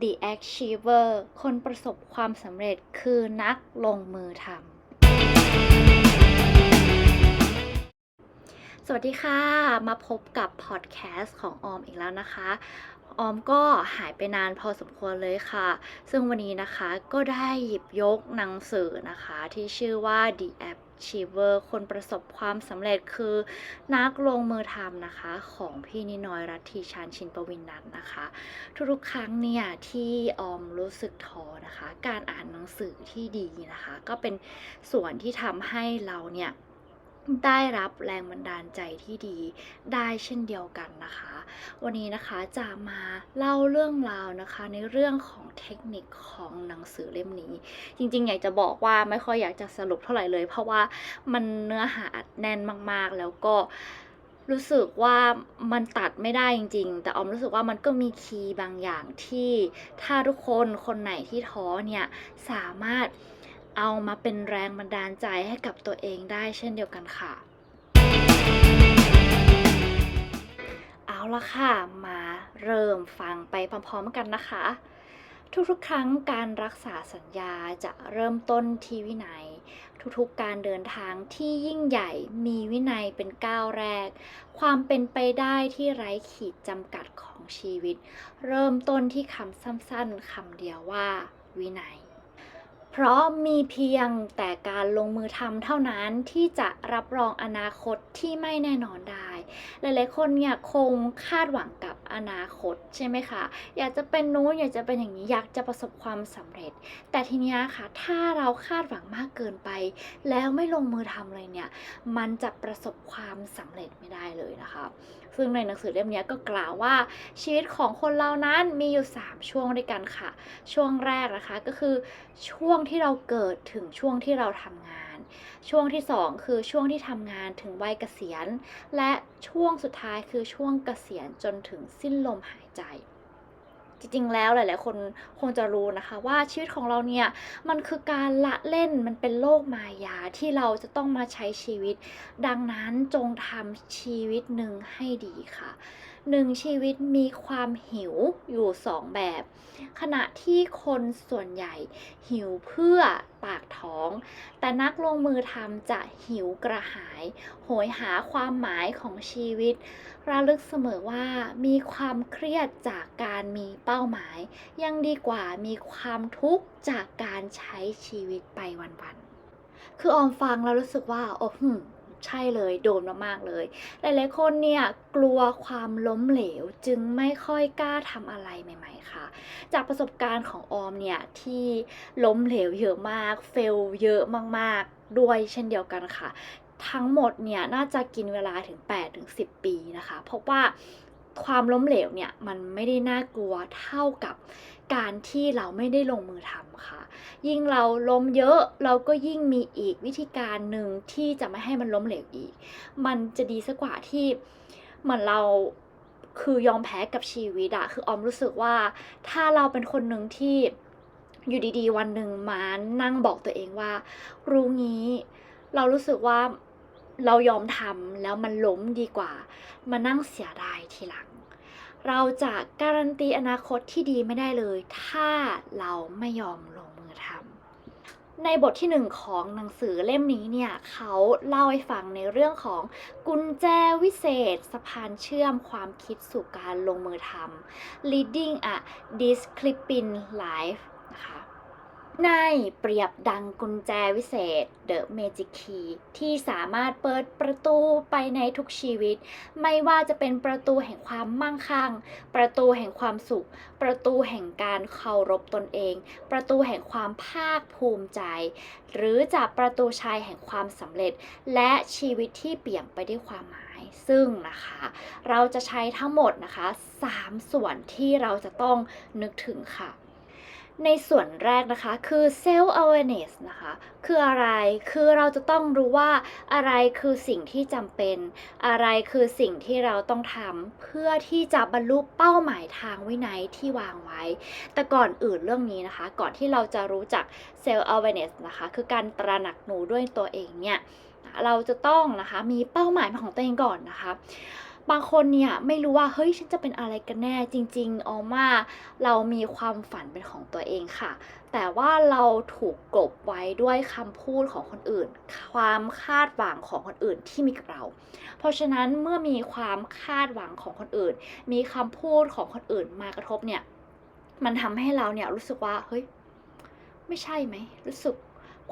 The Achiever คนประสบความสำเร็จคือนักลงมือทำ สวัสดีค่ะ มาพบกับพอดแคสต์ของออมอีกแล้วนะคะ ออมก็หายไปนานพอสมควรเลยค่ะ ซึ่งวันนี้นะคะก็ได้หยิบยกหนังสือนะคะที่ชื่อว่า The Achiever คนประสบความสำเร็จคือนักลงมือทำนะคะของพี่นินอยรัตทีชานชินปวินนัท์นะคะ ทุกๆครั้งเนี่ยที่ออมรู้สึกท้อนะคะ การอ่านหนังสือที่ดีนะคะ ก็เป็นส่วนที่ทำให้เราเนี่ย ได้รับแรงบันดาลใจที่ดีได้เช่นเดียวกันนะคะ วันนี้นะคะจะมาเล่าเรื่องราวนะคะ ในเรื่องของเทคนิคของหนังสือเล่มนี้ จริงๆ อยากจะบอกว่าไม่ค่อยอยากจะสรุปเท่าไหร่เลย เพราะว่ามันเนื้อหาแน่นมากๆ แล้วก็รู้สึกว่ามันตัดไม่ได้จริง ๆ แต่ออมรู้สึกว่ามันก็มีคีย์บางอย่างที่ถ้าทุกคนคนไหนที่ท้อเนี่ยสามารถ เอามาเป็นแรงบันดาลใจให้กับตัวเองได้เช่นเดียวกันค่ะ เอาละค่ะ มาเริ่มฟังไปพร้อมๆกันนะคะ ทุกๆ ครั้งการรักษาสัญญาจะเริ่มต้นที่วินัย ทุกๆ การเดินทางที่ยิ่งใหญ่มีวินัยเป็นก้าวแรก ความเป็นไปได้ที่ไร้ขีดจำกัดของชีวิต เริ่มต้นที่คำสั้นๆคำเดียวว่า วินัย เพราะมีเพียงแต่การลงมือทำเท่านั้นที่จะรับรองอนาคตที่ไม่แน่นอนได้ หลายๆคนเนี่ยคงคาดหวังกับอนาคตใช่ไหมคะ อยากจะเป็นนู้นอยากจะเป็นอย่างนี้อยากจะประสบความสำเร็จ แต่ทีนี้ค่ะ ถ้าเราคาดหวังมากเกินไป แล้วไม่ลงมือทำเลยเนี่ย มันจะประสบความสำเร็จไม่ได้เลยนะคะ ซึ่งในหนังสือเล่มนี้ก็กล่าวว่าชีวิตของคนเรานั้นมีอยู่ 3 ช่วงด้วยกันค่ะ ช่วงแรกนะคะก็คือช่วงที่เราเกิดถึงช่วงที่เราทำงาน ช่วงที่ 2 คือช่วงที่ทำงานถึงวัยเกษียณ และช่วงสุดท้ายคือช่วงเกษียณจนถึงสิ้นลมหายใจ จริงๆ แล้วหลาย ๆ คนคงจะรู้นะคะว่าชีวิตของเราเนี่ยมันคือการละเล่นมันเป็นโลกมายาที่เราจะต้องมาใช้ชีวิต ดังนั้นจงทำชีวิตหนึ่งให้ดีค่ะ หนึ่งชีวิตมีความหิวอยู่สองแบบ ขณะที่คนส่วนใหญ่หิวเพื่อปากท้อง แต่นักลงมือทำจะหิวกระหาย โหยหาความหมายของชีวิต ระลึกเสมอว่ามีความเครียดจากการมีเป้าหมาย ยังดีกว่ามีความทุกข์จากการใช้ชีวิตไปวันๆ คือออมฟังแล้วรู้สึกว่าโอ้ห ใช่เลยโดนมากๆเลย หลายๆคนเนี่ยกลัวความล้มเหลวจึงไม่ค่อยกล้าทำอะไรใหม่ ๆ ค่ะ จากประสบการณ์ของออมเนี่ยที่ล้มเหลวเยอะมาก เฟลเยอะมากๆ ด้วยเช่นเดียวกันค่ะทั้งหมดเนี่ยน่าจะกินเวลาถึง 8-10 ปีนะคะ เพราะว่า ความล้มเหลวเนี่ยมันไม่ได้น่ากลัวเท่ากับการที่เราไม่ได้ลงมือทำค่ะ ยิ่งเราล้มเยอะเราก็ยิ่งมีอีกวิธีการหนึ่งที่จะไม่ให้มันล้มเหลวอีก มันจะดีสักกว่าที่เหมือนเราคือยอมแพ้กับชีวิตอะคือออมรู้สึกว่าถ้าเราเป็นคนหนึ่งที่อยู่ดีๆ วันหนึ่งมานั่งบอกตัวเองว่า รู้งี้ เรารู้สึกว่า เรายอมทำแล้วมันล้มดีกว่า มานั่งเสียดายทีหลัง เราจะการันตีอนาคตที่ดีไม่ได้เลย ถ้าเราไม่ยอมลงมือทำในบทที่หนึ่งของหนังสือเล่มนี้เนี่ยเขาเล่าให้ฟังในเรื่องของกุญแจวิเศษ สะพานเชื่อมความคิดสู่การลงมือทำ leading a discipline life ในเปรียบดังกุญแจวิเศษ The Magic Key ที่สามารถเปิดประตูไปในทุกชีวิต ไม่ว่าจะเป็นประตูแห่งความมั่งคั่ง ประตูแห่งความสุข ประตูแห่งการเคารพตนเอง ประตูแห่งความภาคภูมิใจ หรือจากประตูชัยแห่งความสำเร็จ และชีวิตที่เปี่ยมไปด้วยความหมาย ซึ่งนะคะ เราจะใช้ทั้งหมดนะคะ 3 ส่วนที่เราจะต้องนึกถึงค่ะ ในส่วนแรกนะคะคือ self awareness นะคะ คืออะไรคือเราจะต้องรู้ว่าอะไรคือสิ่งที่จำเป็น อะไรคือสิ่งที่เราต้องทำเพื่อที่จะบรรลุเป้าหมายทางวินัยที่วางไว้ แต่ก่อนอื่นเรื่องนี้นะคะ ก่อนที่เราจะรู้จัก self awareness นะคะ คือการตระหนักรู้ด้วยตัวเองเนี่ยเราจะต้องนะคะมีเป้าหมายของตัวเองก่อนนะคะ บางคนเนี่ยไม่รู้ว่าเฮ้ยฉันจะเป็นอะไรกันแน่จริงๆออมาเรามีความฝันเป็นของตัวเองค่ะ แต่ว่าเราถูกกลบไว้ด้วยคำพูดของคนอื่น ความคาดหวังของคนอื่นที่มีกับเรา เพราะฉะนั้นเมื่อมีความคาดหวังของคนอื่น มีคำพูดของคนอื่นมากระทบเนี่ยมันทำให้เราเนี่ยรู้สึกว่าเฮ้ยไม่ใช่ไหมรู้สึก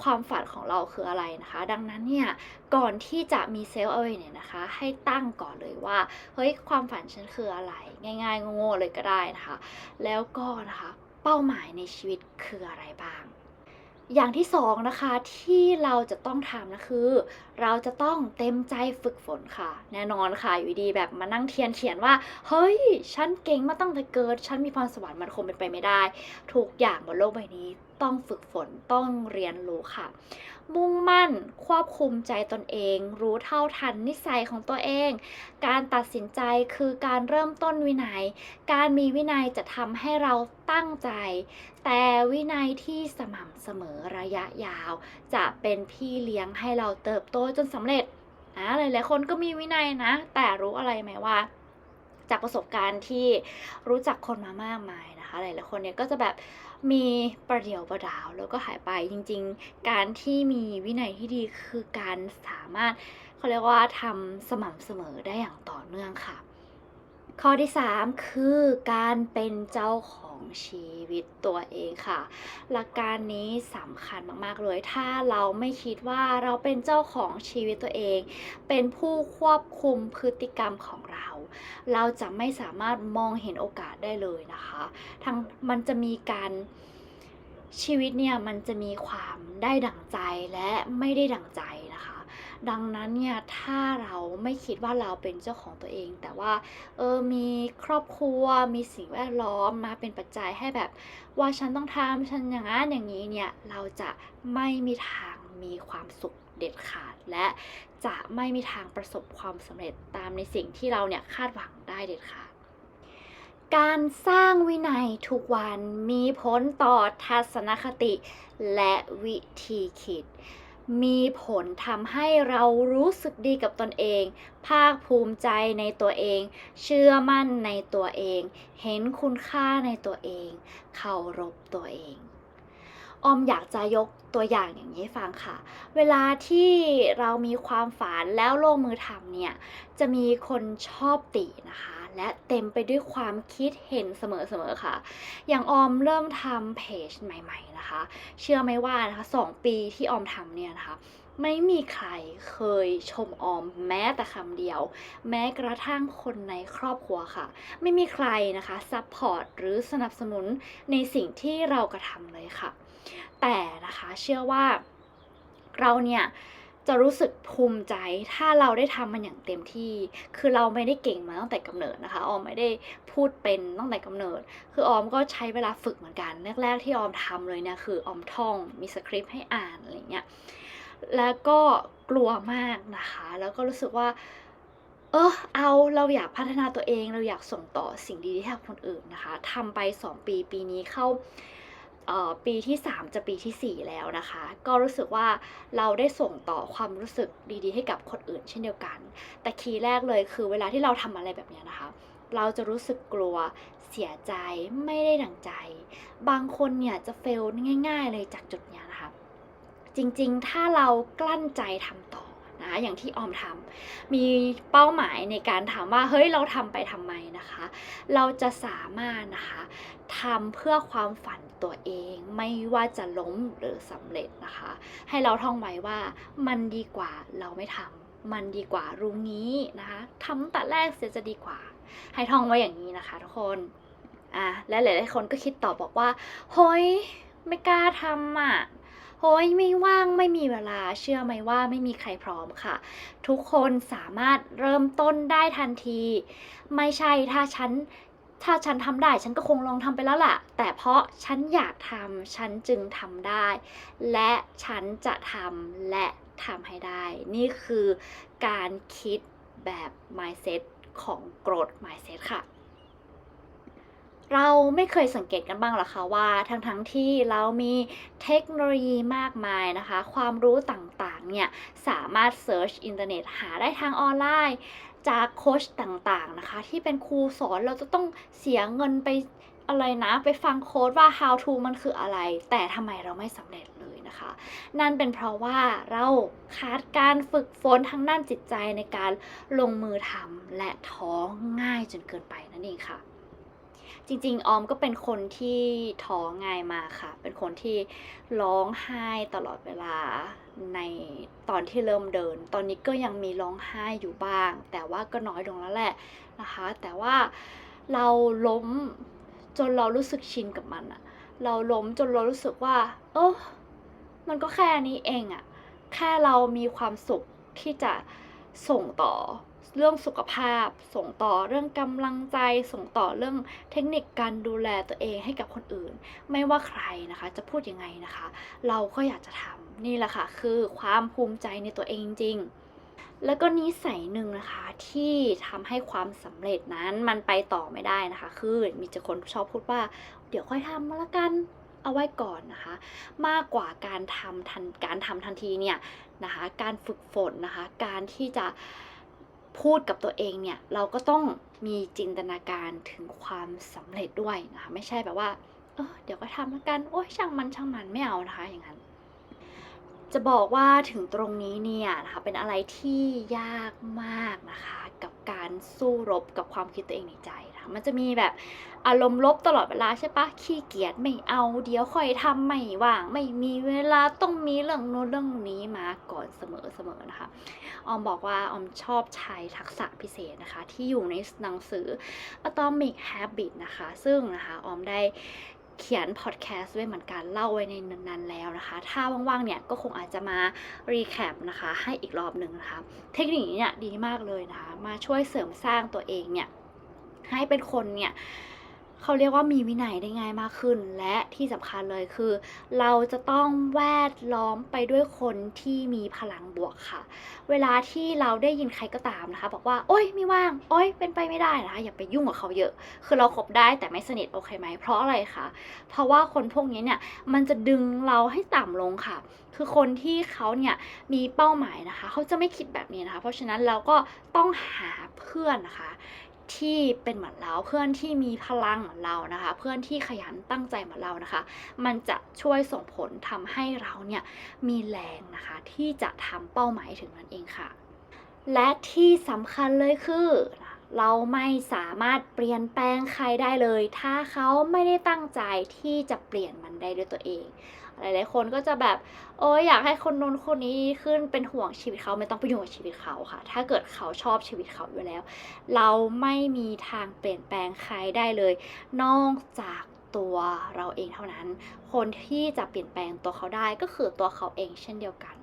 ความฝันของเราคืออะไรนะคะ ดังนั้นเนี่ยก่อนที่จะมีเซลล์เอาไว้เนี่ยนะคะ ให้ตั้งก่อนเลยว่าเฮ้ยความฝันฉันคืออะไร ง่ายๆโง่ๆเลยก็ได้นะคะ แล้วก็นะคะเป้าหมายในชีวิตคืออะไรบ้าง อย่างที่สองนะคะที่เราจะต้องทำนะคือ เราจะต้องเต็มใจฝึกฝนค่ะ แน่นอนค่ะอยู่ดีแบบมานั่งเทียนเขียนว่า เฮ้ย ฉันเก่งมาตั้งแต่เกิด ฉันมีพรสวรรค์มันคงเป็นไปไม่ได้ ทุกอย่างบนโลกใบนี้ต้องฝึกฝนต้องเรียนรู้ค่ะ มุ่งมั่น ควบคุมใจตนเอง รู้เท่าทันนิสัยของตัวเอง การตัดสินใจคือการเริ่มต้นวินัย การมีวินัยจะทำให้เราตั้งใจ แต่วินัยที่สม่ำเสมอระยะยาว จะเป็นพี่เลี้ยงให้เราเติบโตจนสำเร็จอ่าหลายๆคนก็มีวินัยนะ แต่รู้อะไรไหมว่าจากประสบการณ์ที่รู้จักคนมามากมายนะคะ หลายๆคนเนี่ยก็จะแบบ มีประเดี๋ยวประดาวแล้วก็หายไปจริง ๆ การที่มีวินัยที่ดีคือการสามารถเขาเรียกว่าทำสม่ำเสมอได้อย่างต่อเนื่องค่ะ ข้อที่ 3 คือการเป็นเจ้าของชีวิตตัวเองค่ะ หลักการนี้สำคัญมากๆเลย ถ้าเราไม่คิดว่าเราเป็นเจ้าของชีวิตตัวเอง เป็นผู้ควบคุมพฤติกรรมของเรา เราจะไม่สามารถมองเห็นโอกาสได้เลยนะคะทั้งมันจะมีการชีวิตเนี่ยมันจะมีความได้ดั่งใจและไม่ได้ดั่งใจนะคะ ดังนั้นเนี่ยถ้าเราไม่คิดว่าเราเป็นเจ้าของตัวเอง แต่ว่าเออมีครอบครัวมีสิ่งแวดล้อมมาเป็นปัจจัยให้แบบว่าฉันต้องทำฉันอย่างนั้นอย่างนี้เนี่ยเราจะไม่มีทางมีความสุขเด็ดขาดและจะไม่มีทางประสบความสำเร็จตามในสิ่งที่เราเนี่ยคาดหวังได้เด็ดขาดการสร้างวินัยทุกวันมีผลต่อทัศนคติและวิธีคิด มีผลทำให้เรารู้สึกดีกับตนเอง ภาคภูมิใจในตัวเอง เชื่อมั่นในตัวเอง เห็นคุณค่าในตัวเอง เคารพตัวเองออมอยากจะยกตัวอย่างอย่างนี้ให้ฟังค่ะ เวลาที่เรามีความฝันแล้วลงมือทำเนี่ย จะมีคนชอบตินะคะ และเต็มไปด้วยความคิดเห็นเสมอๆค่ะ อย่างออมเริ่มทำเพจใหม่ ๆนะคะ เชื่อไหมว่านะคะสองปีที่ออมทำเนี่ยนะคะไม่มีใครเคยชมออมแม้แต่คำเดียว แม้กระทั่งคนในครอบครัวค่ะ ไม่มีใครนะคะซัพพอร์ตหรือสนับสนุนในสิ่งที่เรากระทำเลยค่ะ แต่นะคะเชื่อว่าเราเนี่ย จะรู้สึกภูมิใจถ้าเราได้ทำมันอย่างเต็มที่ คือเราไม่ได้เก่งมาตั้งแต่กำเนิดนะคะ ออมไม่ได้พูดเป็นตั้งแต่กำเนิด คือออมก็ใช้เวลาฝึกเหมือนกันแรกๆที่ออมทำเลยเนี่ยคือออมท่องมีสคริปต์ให้อ่านอะไรเงี้ยแล้วก็กลัวมากนะคะ แล้วก็รู้สึกว่า เออเอาเราอยากพัฒนาตัวเอง เราอยากส่งต่อสิ่งดีๆให้คนอื่นนะคะทำไป 2 ปีปีนี้เข้า ปีที่ 3 จะปีทีสี่ 4 แล้วนะคะ ก็รู้สึกว่าเราได้ส่งต่อความรู้สึกดีๆ ให้กับคนอื่นเช่นเดียวกัน แต่คีย์แรกเลยคือเวลาที่เราทำอะไรแบบนี้นะคะ เราจะรู้สึกกลัวเสียใจไม่ได้ดั่งใจ บางคนเนี่ยจะเฟลง่าย ๆ เลยจากจุดนี้นะคะ จริงๆ ถ้าเรากลั้นใจทำต่อ อย่างที่ออมทำมีเป้าหมายในการถามว่าเฮ้ยเราทำไปทำไมนะคะ เราจะสามารถนะคะทำเพื่อความฝันตัวเองไม่ว่าจะล้มหรือสำเร็จนะคะ ให้เราท่องไว้ว่ามันดีกว่าเราไม่ทำมันดีกว่ารู้งี้นะคะทำแต่แรกเสียจะดีกว่า ให้ท่องไว้อย่างนี้นะคะทุกคนอะและหลายๆคนก็คิดต่อบอกว่าเฮ้ยไม่กล้าทำอะ โฮ้ยไม่ว่างไม่มีเวลาเชื่อไหมว่าไม่มีใครพร้อมค่ะ ทุกคนสามารถเริ่มต้นได้ทันที ไม่ใช่ถ้าฉันถ้าฉันทำได้ฉันก็คงลองทำไปแล้วแหละแต่เพราะฉันอยากทำฉันจึงทำได้ และฉันจะทำและทำให้ได้ นี่คือการคิดแบบ mindset ของ growth mindset ค่ะ เราไม่เคยสังเกตกันบ้างหรอคะว่า ทั้งๆทที่เรามีเทคโนโลยีมากมายนะคะ ความรู้ต่างๆ เนี่ย สามารถเซิร์ชอินเทอร์เน็ตหาได้ทางออนไลน์ จากโค้ชต่างๆ นะคะ ที่เป็นครูสอนเราจะต้องเสียเงินไปอะไรนะไปฟังโค้ดว่า how to มันคืออะไร แต่ทำไมเราไม่สำเร็จเลยนะคะ นั่นเป็นเพราะว่าเราขาดการฝึกฝนทางด้านจิตใจในการลงมือทำและท้อง่ายจนเกินไปนั่นเองค่ะ จริง ๆ ออมก็เป็นคนที่ท้อง่ายมาค่ะ เป็นคนที่ร้องไห้ตลอดเวลาในตอนที่เริ่มเดิน ตอนนี้ก็ยังมีร้องไห้อยู่บ้าง แต่ว่าก็น้อยลงแล้วแหละนะคะ แต่ว่าเราล้มจนเรารู้สึกชินกับมันอะเราล้มจนเรารู้สึกว่า เออมันก็แค่นี้เองอะแค่เรามีความสุขที่จะส่งต่อ เรื่องสุขภาพ ส่งต่อเรื่องกำลังใจ ส่งต่อเรื่องเทคนิคการดูแลตัวเองให้กับคนอื่น ไม่ว่าใครนะคะ จะพูดยังไงนะคะ เราก็อยากจะทำนี่แหละค่ะ คือความภูมิใจในตัวเองจริงแล้วก็นิสัยหนึ่งนะคะที่ทำให้ความสำเร็จนั้นมันไปต่อไม่ได้นะคะ คือมีจะคนชอบพูดว่า เดี๋ยวค่อยทำมาละกันเอาไว้ก่อนนะคะ มากกว่าการทำทันการทำทันทีเนี่ยนะคะ การฝึกฝนนะคะ การที่จะ พูดกับตัวเองเนี่ย เราก็ต้องมีจินตนาการถึงความสำเร็จด้วยนะคะ ไม่ใช่แบบว่าเออเดี๋ยวก็ทำละกัน โอ้ยช่างมันช่างมันไม่เอานะคะอย่างนั้น จะบอกว่าถึงตรงนี้เนี่ยนะคะเป็นอะไรที่ยากมากนะคะ กับการสู้รบกับความคิดตัวเองในใจนะคะมันจะมีแบบอารมณ์ลบตลอดเวลาใช่ปะขี้เกียจไม่เอาเดี๋ยวค่อยทำไม่ว่าง ไม่มีเวลาต้องมีเรื่องโน้นเรื่องนี้มาก่อนเสมอเสมอนะคะ ออมบอกว่าออมชอบใช้ทักษะพิเศษนะคะ ที่อยู่ในหนังสือ Atomic Habit นะคะ ซึ่งนะคะออมได้ เขียนพอดแคสต์ไว้เหมือนกันเล่าไว้ในนั้นแล้วนะคะ ถ้าว่างๆเนี่ยก็คงอาจจะมารีแคปนะคะให้อีกรอบหนึ่งนะคะ เทคนิคนี้เนี่ยดีมากเลยนะคะ มาช่วยเสริมสร้างตัวเองเนี่ยให้เป็นคนเนี่ย เขาเรียกว่ามีวินัยได้ง่ายมากขึ้น และที่สำคัญเลยคือ เราจะต้องแวดล้อมไปด้วยคนที่มีพลังบวกค่ะ เวลาที่เราได้ยินใครก็ตามนะคะ บอกว่า โอ๊ยไม่ว่าง โอ๊ยเป็นไปไม่ได้นะคะอย่าไปยุ่งกับเขาเยอะ คือเราคบได้แต่ไม่สนิทโอเคไหมเพราะอะไรคะเพราะว่าคนพวกนี้เนี่ยมันจะดึงเราให้ต่ำลงค่ะ คือคนที่เขาเนี่ยมีเป้าหมายนะคะ เขาจะไม่คิดแบบนี้นะคะ เพราะฉะนั้นเราก็ต้องหาเพื่อนนะคะ ที่เป็นเหมือนเราเพื่อนที่มีพลังเหมือนเรานะคะ เพื่อนที่ขยันตั้งใจเหมือนเรานะคะ มันจะช่วยส่งผลทำให้เราเนี่ยมีแรงนะคะที่จะทำเป้าหมายถึงนั้นเองค่ะ และที่สำคัญเลยคือเราไม่สามารถเปลี่ยนแปลงใครได้เลย ถ้าเขาไม่ได้ตั้งใจที่จะเปลี่ยนมันได้ด้วยตัวเอง หลายๆ คนก็จะแบบโอ้ยอยากให้คนนู้นคนนี้ขึ้นเป็นห่วงชีวิตเขาไม่ต้องไปยุ่งกับชีวิตเขาค่ะ ถ้าเกิดเขาชอบชีวิตเขาอยู่แล้ว เราไม่มีทางเปลี่ยนแปลงใครได้เลย นอกจากตัวเราเองเท่านั้น คนที่จะเปลี่ยนแปลงตัวเขาได้ก็คือตัวเขาเองเช่นเดียวกัน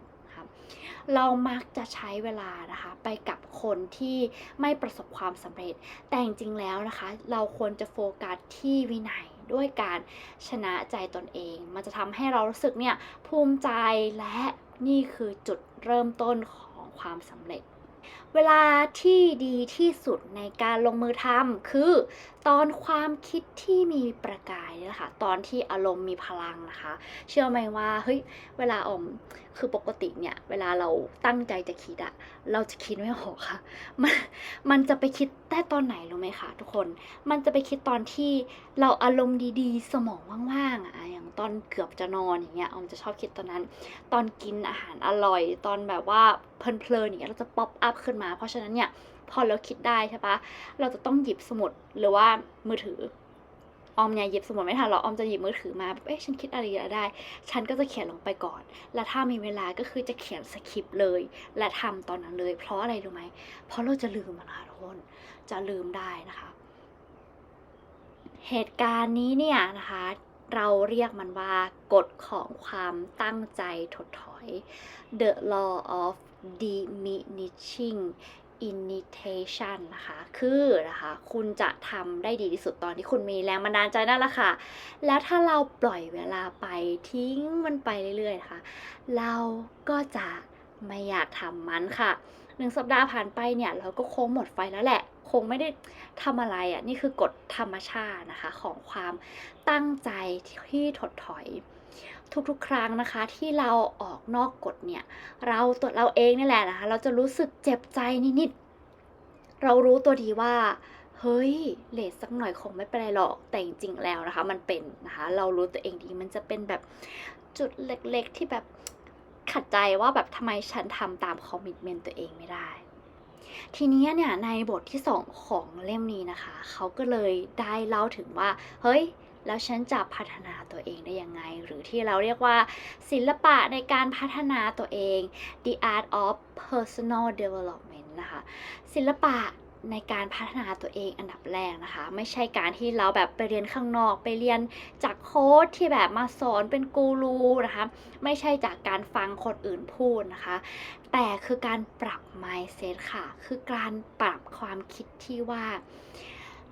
เรามักจะใช้เวลานะคะ ไปกับคนที่ไม่ประสบความสำเร็จ แต่จริงๆแล้วนะคะ เราควรจะโฟกัสที่วินัย ด้วยการชนะใจตนเอง มันจะทำให้เรารู้สึกเนี่ยภูมิใจและนี่คือจุดเริ่มต้นของความสำเร็จ เวลาที่ดีที่สุดในการลงมือทำคือ ตอนความคิดที่มีประกายนี่แหละค่ะตอนที่อารมณ์มีพลังนะคะ เชื่อไหมว่าเฮ้ยเวลาอมคือปกติเนี่ย เวลาเราตั้งใจจะคิดอะเราจะคิดไม่ออกค่ะ มันมันจะไปคิดได้ตอนไหนรู้ไหมคะทุกคนมันจะไปคิดตอนที่เราอารมณ์ดีๆ สมองว่างๆอะอย่างตอนเกือบจะนอนอย่างเงี้ยอมจะชอบคิดตอนนั้น ตอนกินอาหารอร่อยตอนแบบว่า เพลินๆอย่างเงี้ยเราจะป๊อปอัพขึ้นมา เพราะฉะนั้นเนี่ยพอเราคิดได้ใช่ปะเราจะต้องหยิบสมุดหรือว่ามือถือออมเนี่ยหยิบสมุดไม่ทันหรอกออมจะหยิบมือถือมาแบบเอ๊ะฉันคิดอะไรได้ ฉันก็จะเขียนลงไปก่อน และถ้ามีเวลาก็คือจะเขียนสคริปต์เลย และทำตอนนั้นเลย เพราะอะไรรู้ไหมเพราะเราจะลืมมันค่ะทุกคนจะลืมได้นะคะ เหตุการณ์นี้เนี่ยนะคะ เราเรียกมันว่ากฎของความตั้งใจถดถอย the law of diminishing initiation นะคะ คือนะคะ คุณจะทำได้ดีที่สุดตอนที่คุณมีแรงบันดาลใจนั่นแหละค่ะ แล้วถ้าเราปล่อยเวลาไปทิ้งมันไปเรื่อยๆนะคะ เราก็จะไม่อยากทำมันค่ะหนึ่งสัปดาห์ผ่านไปเนี่ย เราก็คงหมดไฟแล้วแหละ คงไม่ได้ทำอะไรอะ่ะ นี่คือกฎธรรมชาตินะคะ ของความตั้งใจที่ถดถอย ทุกๆ ครั้งนะคะที่เราออกนอกกฎเนี่ย เราตัวเราเองนี่แหละนะคะ เราจะรู้สึกเจ็บใจนิดๆ เรารู้ตัวดีว่า เฮ้ยเลทสักหน่อยคงไม่เป็นไรหรอก แต่จริงๆ แล้วนะคะ มันเป็นนะคะ เรารู้ตัวเองดีมันจะเป็นแบบจุดเล็กๆ ที่แบบขัดใจว่าแบบทำไมฉันทำตามคอมมิชเมนต์ตัวเองไม่ได้ทีนี้เนี่ยในบทที่ 2 ของเล่มนี้นะคะ เขาก็เลยได้เล่าถึงว่า เฮ้ย แล้วฉันจะพัฒนาตัวเองได้ยังไง หรือที่เราเรียกว่า ศิลปะในการพัฒนาตัวเอง the art of personal development นะคะ ศิลปะในการพัฒนาตัวเองอันดับแรกนะคะ ไม่ใช่การที่เราแบบไปเรียนข้างนอกไปเรียนจากโค้ชที่แบบมาสอนเป็นกูรูนะคะ ไม่ใช่จากการฟังคนอื่นพูดนะคะ แต่คือการปรับ mindset ค่ะ คือการปรับความคิดที่ว่า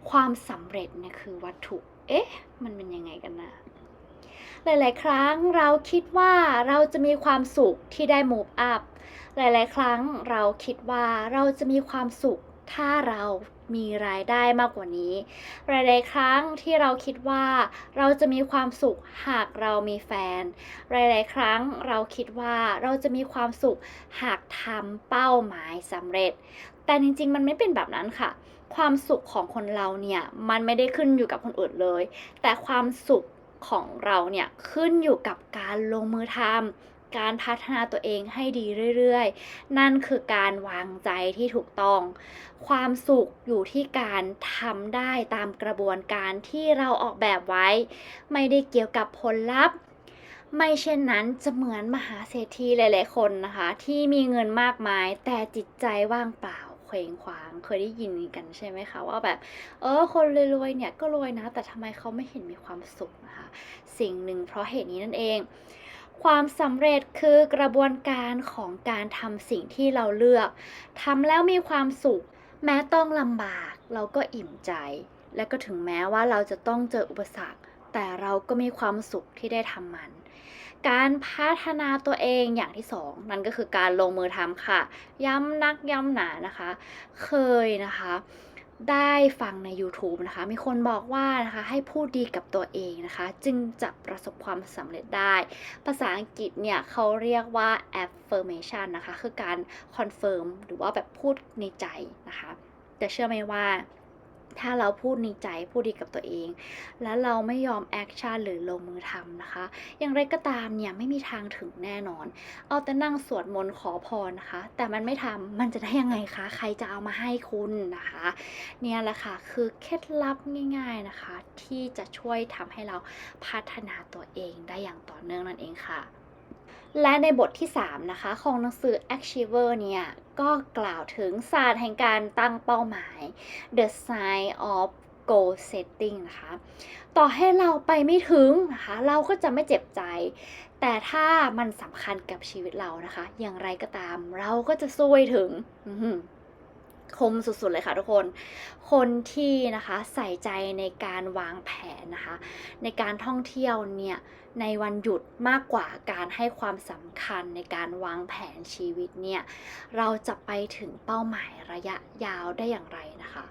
ความสำเร็จเนี่ยคือวัตถุ เอ๊ะ มันเป็นยังไงกันนะ หลาย ๆ ครั้งเราคิดว่าเราจะมีความสุขที่ได้ move up หลาย ๆ ครั้งเราคิดว่าเราจะมีความสุขถ้าเรามีรายได้มากกว่านี้ หลาย ๆ ครั้งที่เราคิดว่าเราจะมีความสุขหากเรามีแฟน หลาย ๆ ครั้งเราคิดว่าเราจะมีความสุขหากทำเป้าหมายสำเร็จ แต่จริง ๆ มันไม่เป็นแบบนั้นค่ะ ความสุขของคนเราเนี่ยมันไม่ได้ขึ้นอยู่กับคนอื่นเลย แต่ความสุขของเราเนี่ยขึ้นอยู่กับการลงมือทำการพัฒนาตัวเองให้ดีเรื่อยๆ นั่นคือการวางใจที่ถูกต้อง ความสุขอยู่ที่การทำได้ตามกระบวนการที่เราออกแบบไว้ ไม่ได้เกี่ยวกับผลลัพธ์ไม่เช่นนั้นจะเหมือนมหาเศรษฐีหลาย ๆ คนนะคะ ที่มีเงินมากมายแต่จิตใจว่างเปล่า ว้งคว้าง เคยได้ยินกันใช่ไหมคะว่าแบบ เออ คนรวยๆเนี่ยก็รวยนะ แต่ทำไมเขาไม่เห็นมีความสุขนะคะ สิ่งหนึ่งเพราะเหตุนี้นั่นเอง ความสำเร็จคือกระบวนการของการทำสิ่งที่เราเลือกทำแล้วมีความสุข แม้ต้องลำบาก เราก็อิ่มใจ และก็ถึงแม้ว่าเราจะต้องเจออุปสรรค แต่เราก็มีความสุขที่ได้ทำมัน การพัฒนาตัวเองอย่างที่สองนั่นก็คือการลงมือทำค่ะ ย้ำนักย้ำหนานะคะ เคยนะคะได้ฟังใน YouTube นะคะ มีคนบอกว่านะคะ ให้พูดดีกับตัวเองนะคะ จึงจะประสบความสำเร็จได้ ภาษาอังกฤษเนี่ยเขาเรียกว่า affirmation นะคะ คือการ confirm หรือว่าแบบพูดในใจนะคะ แต่เชื่อไหมว่า ถ้าเราพูดในใจพูดดีกับตัวเอง แล้วเราไม่ยอมแอคชั่นหรือลงมือทำนะคะ อย่างไรก็ตามเนี่ยไม่มีทางถึงแน่นอน เอาแต่นั่งสวดมนต์ขอพรนะคะ แต่มันไม่ทำมันจะได้ยังไงคะ ใครจะเอามาให้คุณนะคะ เนี่ยแหละค่ะคือเคล็ดลับง่ายๆนะคะ ที่จะช่วยทำให้เราพัฒนาตัวเองได้อย่างต่อเนื่องนั่นเองค่ะ และในบทที่ 3 นะคะ ของหนังสือ Achiever เนี่ย ก็กล่าวถึงศาสตร์แห่งการตั้งเป้าหมาย The Science of Goal Setting นะคะ ต่อให้เราไปไม่ถึงนะคะ เราก็จะไม่เจ็บใจ แต่ถ้ามันสำคัญกับชีวิตเรานะคะ อย่างไรก็ตาม เราก็จะสู้ถึง คมสุดๆเลยค่ะทุกคน คนที่นะคะใส่ใจในการวางแผนนะคะ ในการท่องเที่ยวเนี่ยในวันหยุดมากกว่าการให้ความสำคัญในการวางแผนชีวิตเนี่ยเราจะไปถึงเป้าหมายระยะยาวได้อย่างไรนะคะ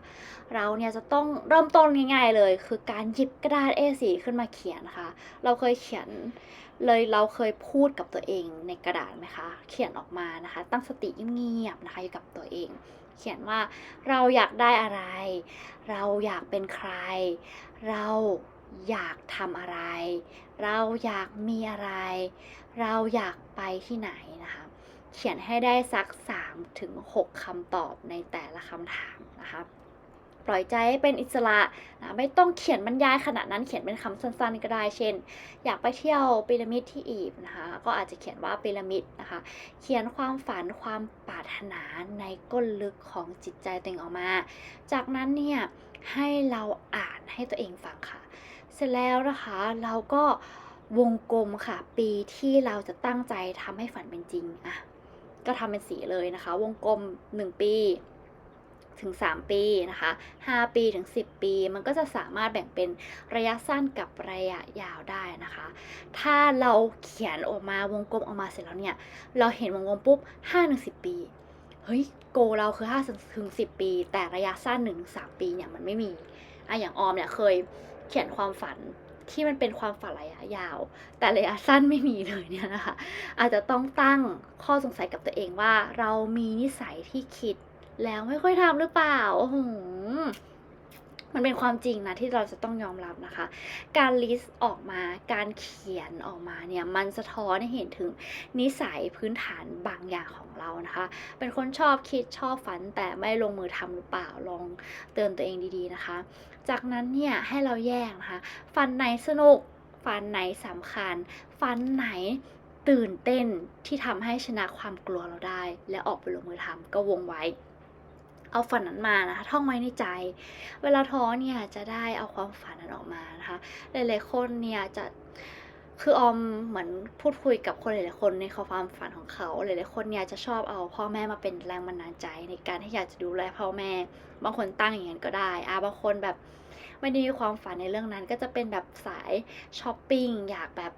เราเนี่ยจะต้องเริ่มต้นง่ายๆเลย คือการหยิบกระดาษ A4 ขึ้นมาเขียนนะคะ เราเคยเขียนเลยเราเคยพูดกับตัวเองในกระดาษไหมคะ เขียนออกมานะคะ ตั้งสติเงียบๆนะคะอยู่กับตัวเอง เขียนว่าเราอยากได้อะไร เราอยากเป็นใคร เราอยากทำอะไร เราอยากมีอะไร เราอยากไปที่ไหนนะคะ เขียนให้ได้สัก3ถึงคำตอบในแต่ละคำถามนะคะ ปล่อยใจให้เป็นอิสระนะไม่ต้องเขียนบรรยายขนาดนั้นเขียนเป็นคำสั้นๆก็ได้เช่น อยากไปเที่ยวพีระมิดที่อียิปต์นะคะก็อาจจะเขียนว่าพีระมิดนะคะ เขียนความฝันความปรารถนาในก้นลึกของจิตใจตัวเองออกมา จากนั้นเนี่ยให้เราอ่านให้ตัวเองฟังค่ะ เสร็จแล้วนะคะเราก็วงกลมค่ะ ปีที่เราจะตั้งใจทำให้ฝันเป็นจริงอะก็ทำเป็นสีเลยนะคะ วงกลม 1 ปี ถึง 3 ปีนะคะ 5 ปีถึง 10 ปี มันก็จะสามารถแบ่งเป็นระยะสั้นกับระยะยาวได้นะคะ ถ้าเราเขียนออกมาวงกลมออกมาเสร็จแล้วเนี่ย เราเห็นวงกลมปุ๊บ5ถึง10 ปี เฮ้ย โกเราคือ5ถึง10 ปี แต่ระยะสั้น1ถึง3ปีเนี่ยมันไม่มีอะอย่างออมเนี่ยเคยเขียนความฝันที่มันเป็นความฝันระยะยาว แต่ระยะสั้นไม่มีเลยเนี่ยนะคะ อาจจะต้องตั้งข้อสงสัยกับตัวเองว่า เรามีนิสัยที่คิด แล้วไม่ค่อยทำหรือเปล่าโอ้โหมันเป็นความจริงนะที่เราจะต้องยอมรับนะคะ การลิสต์ออกมาการเขียนออกมาเนี่ยมันสะท้อนให้เห็นถึงนิสัยพื้นฐานบางอย่างของเรานะคะ เป็นคนชอบคิดชอบฝันแต่ไม่ลงมือทำหรือเปล่าลองเตือนตัวเองดีๆนะคะ จากนั้นเนี่ยให้เราแยกนะคะฟันไหนสนุกฟันไหนสำคัญฟันไหนตื่นเต้นที่ทำให้ชนะความกลัวเราได้ และออกไปลงมือทำก็วงไว้ เอาฝันนั้นมานะคะท่องไว้ในใจ เวลาท้อเนี่ยจะได้เอาความฝันนั้นออกมานะคะหลายๆคนเนี่ยจะคือออมเหมือนพูดคุยกับคนหลายๆคนในความฝันของเขาหลายๆคนเนี่ยจะชอบเอาพ่อแม่มาเป็นแรงบันดาลใจในการที่อยากจะดูแลพ่อแม่ บางคนตั้งอย่างนั้นก็ได้อาบางคนแบบไม่ได้มีความฝันในเรื่องนั้น ก็จะเป็นแบบสายช้อปปิ้งอยากแบบ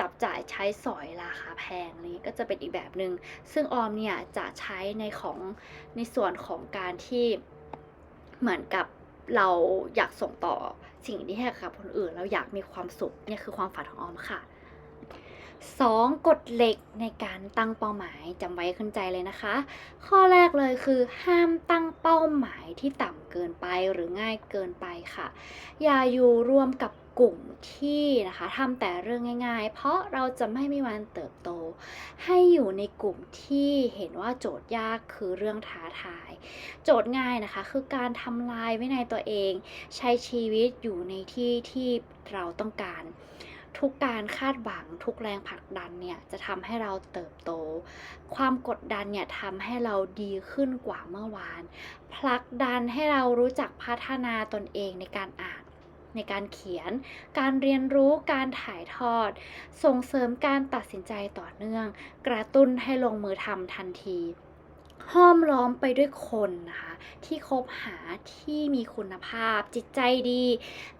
จับจ่ายใช้สอยราคาแพงอะไรนี้ก็จะเป็นอีกแบบหนึง่งซึ่งออมเนี่ยจะใช้ในของในส่วนของการที่เหมือนกับเราอยากส่งต่อสิ่งที่ให้กับคนอื่น เราอยากมีความสุขเนี่ยคือความฝันของออมค่ะ 2. กฎเหล็กในการตั้งเป้าหมายจำไว้ขึ้นใจเลยนะคะ ข้อแรกเลยคือห้ามตั้งเป้าหมายที่ต่ำเกินไปหรือง่ายเกินไปค่ะ อย่าอยู่ร่วมกับ กลุ่มที่นะคะทำแต่เรื่องง่ายๆ เพราะเราจะไม่มีวันเติบโต ให้อยู่ในกลุ่มที่เห็นว่าโจทย์ยากคือเรื่องท้าทาย โจทย์ง่ายนะคะ คือการทำลายวินัยตัวเอง ใช้ชีวิตอยู่ในที่ที่เราต้องการทุกการคาดหวังทุกแรงผลักดันเนี่ยจะทำให้เราเติบโต ความกดดันเนี่ยทำให้เราดีขึ้นกว่าเมื่อวานผลักดันให้เรารู้จักพัฒนาตนเองในการอ่าน ในการเขียน การเรียนรู้การถ่ายทอด ส่งเสริมการตัดสินใจต่อเนื่อง กระตุ้นให้ลงมือทำทันทีห้อมล้อมไปด้วยคนนะคะที่คบหาที่มีคุณภาพ จิตใจดี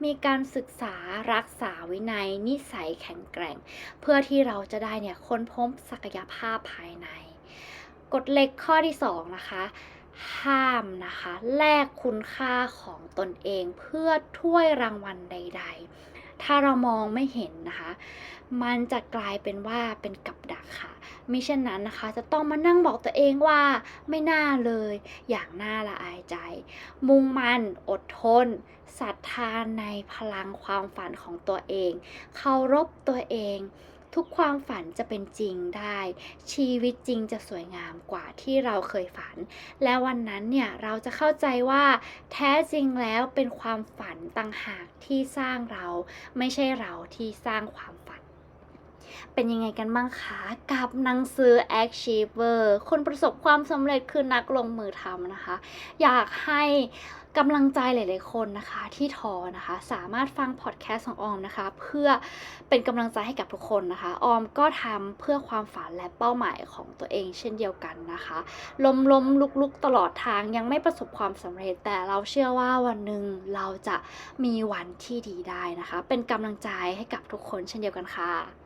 มีการศึกษารักษาวินัย นิสัยแข็งแกร่ง เพื่อที่เราจะได้เนี่ยค้นพบศักยภาพภายใน กฎเหล็กข้อที่ 2 นะคะ ห้ามนะคะแลกคุณค่าของตนเองเพื่อถ้วยรางวัลใด ๆ ถ้าเรามองไม่เห็นนะคะ มันจะกลายเป็นว่าเป็นกับดักค่ะมิเช่นนั้นนะคะ จะต้องมานั่งบอกตัวเองว่าไม่น่าเลย อย่างน่าละอายใจ มุ่งมั่นอดทนศรัทธาในพลังความฝันของตัวเองเคารพตัวเอง ทุกความฝันจะเป็นจริงได้ ชีวิตจริงจะสวยงามกว่าที่เราเคยฝัน และวันนั้นเนี่ยเราจะเข้าใจว่าแท้จริงแล้วเป็นความฝันต่างหากที่สร้างเรา ไม่ใช่เราที่สร้างความฝันเป็นยังไงกันบ้างคะกับหนังสือ Achiever คนประสบความสำเร็จคือนักลงมือทำนะคะ อยากให้ กำลังใจหลาย ๆ คนนะคะที่ท้อนะคะ สามารถฟังพอดแคสต์ของออมนะคะ เพื่อเป็นกำลังใจให้กับทุกคนนะคะ ออมก็ทำเพื่อความฝันและเป้าหมายของตัวเองเช่นเดียวกันนะคะล้มล้มลุกลุกตลอดทางยังไม่ประสบความสำเร็จ แต่เราเชื่อว่าวันหนึ่งเราจะมีวันที่ดีได้นะคะ เป็นกำลังใจให้กับทุกคนเช่นเดียวกันค่ะ